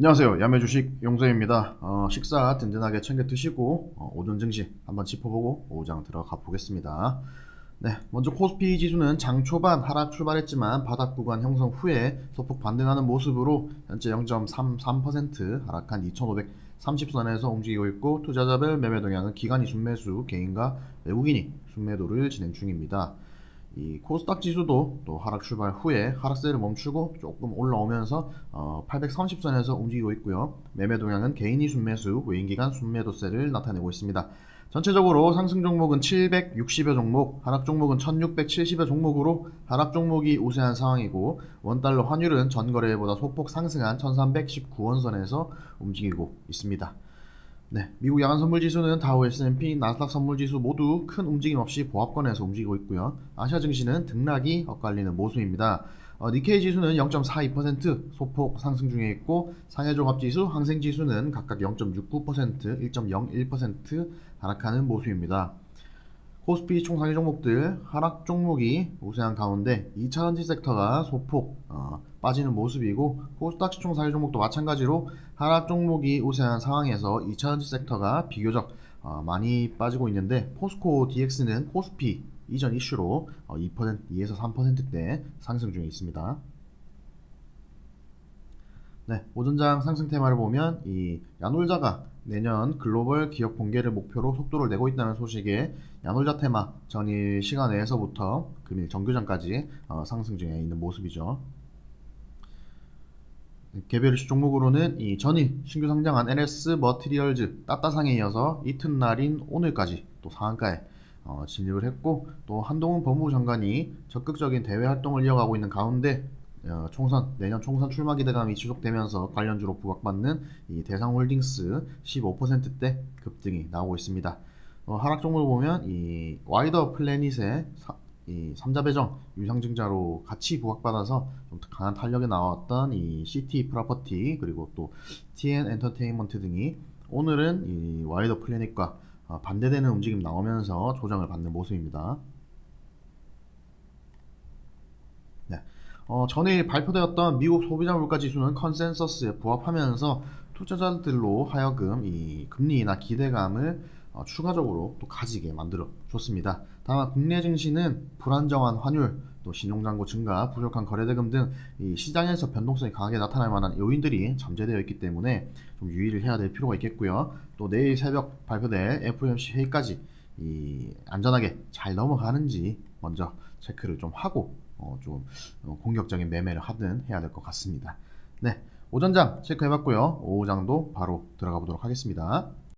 안녕하세요. 야매주식 용서입니다. 어, 식사 든든하게 챙겨 드시고 어, 오전 증시 한번 짚어보고 오장 들어가 보겠습니다. 네, 먼저 코스피 지수는 장 초반 하락 출발했지만 바닥 구간 형성 후에 소폭 반등하는 모습으로 현재 0.33% 하락한 2,530선에서 움직이고 있고 투자자별 매매 동향은 기관이 순매수, 개인과 외국인이 순매도를 진행 중입니다. 이 코스닥 지수도 또 하락 출발 후에 하락세를 멈추고 조금 올라오면서 어, 830선에서 움직이고 있고요. 매매 동향은 개인이 순매수, 외인 기간 순매도세를 나타내고 있습니다. 전체적으로 상승 종목은 760여 종목, 하락 종목은 1670여 종목으로 하락 종목이 우세한 상황이고 원달러 환율은 전거래보다 소폭 상승한 1319원 선에서 움직이고 있습니다. 네, 미국 야간 선물 지수는 다우 S&P, 나스닥 선물 지수 모두 큰 움직임 없이 보합권에서 움직이고 있고요. 아시아 증시는 등락이 엇갈리는 모습입니다. 어, 니케이 지수는 0.42% 소폭 상승 중에 있고 상해 종합 지수, 항생 지수는 각각 0.69%, 1.01% 하락하는 모습입니다. 코스피 총상위 종목들 하락 종목이 우세한 가운데 2차전지 섹터가 소폭 어, 빠지는 모습이고 코스닥 시총 상위 종목도 마찬가지로 하락 종목이 우세한 상황에서 2차전지 섹터가 비교적 어, 많이 빠지고 있는데 포스코 DX는 코스피 이전 이슈로 어, 2% 2에서 3%대 상승 중에 있습니다. 네, 오전장 상승 테마를 보면 이 야놀자가 내년 글로벌 기업 공개를 목표로 속도를 내고 있다는 소식에 야놀자 테마 전일 시간에서부터 금일 정규장까지 어, 상승 중에 있는 모습이죠. 개별 이슈 종목으로는 이 전일 신규 상장한 NS 머티리얼즈 따따상에 이어서 이튿날인 오늘까지 또 상한가에 어, 진입을 했고 또 한동훈 법무부 장관이 적극적인 대외 활동을 이어가고 있는 가운데 어, 총선 내년 총선 출마 기대감이 지속되면서 관련주로 부각받는 이 대상홀딩스 15%대 급등이 나오고 있습니다. 어, 하락 종목을 보면 이 와이더 플래닛의 사, 이 삼자 배정 유상증자로 같이 부각받아서 좀 강한 탄력이 나왔던 이 CT 프로퍼티 그리고 또 TN 엔터테인먼트 등이 오늘은 이 와이더 플래닛과 어, 반대되는 움직임 나오면서 조정을 받는 모습입니다. 네. 어, 전일 발표되었던 미국 소비자 물가 지수는 컨센서스에 부합하면서 투자자들로 하여금 이 금리나 기대감을 어, 추가적으로 또 가지게 만들어 줬습니다. 다만 국내 증시는 불안정한 환율, 또 신용잔고 증가, 부족한 거래대금 등 이 시장에서 변동성이 강하게 나타날 만한 요인들이 잠재되어 있기 때문에 좀 유의를 해야 될 필요가 있겠고요. 또 내일 새벽 발표될 FOMC 회의까지 이 안전하게 잘 넘어가는지 먼저 체크를 좀 하고 어, 좀 어, 공격적인 매매를 하든 해야 될 것 같습니다. 네, 오전장 체크해봤고요. 오후장도 바로 들어가 보도록 하겠습니다.